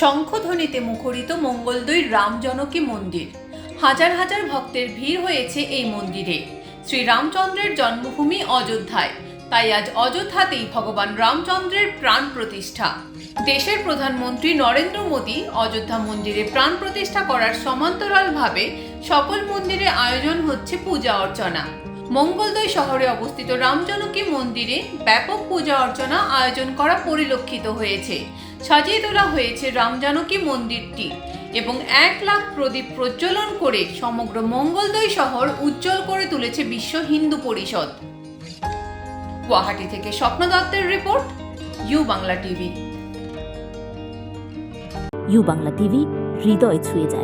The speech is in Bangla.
শঙ্খধ্বনিতে মুখরিত মঙ্গলদৈ রামজনকী মন্দির। হাজার হাজার ভক্তের ভিড় হয়েছে এই মন্দিরে। শ্রী রামচন্দ্রের জন্মভূমি অযোধ্যায়। তাই আজ অযোধ্যাতেই ভগবান রামচন্দ্রের প্রাণ প্রতিষ্ঠা। দেশের প্রধানমন্ত্রী নরেন্দ্র মোদী অযোধ্যা মন্দিরে প্রাণ প্রতিষ্ঠা করার সমান্তরালভাবে সকল মন্দিরে আয়োজন হচ্ছে পূজা অর্চনা। মঙ্গলদৈ শহরে অবস্থিত রামজনকী মন্দিরে ব্যাপক পূজা অর্চনা আয়োজন করা পরিলক্ষিত হয়েছে। সাজিয়ে তোলা হয়েছে রামজানকী মন্দিরটি এবং এক লাখ প্রদীপ প্রজ্বলন করে সমগ্র মঙ্গলদৈ শহর উজ্জ্বল করে তুলেছে বিশ্ব হিন্দু পরিষদ। গুয়াহাটি থেকে স্বপ্ন দত্তের report, U Bangla TV. U Bangla TV, হৃদয় ছুঁয়ে যায়।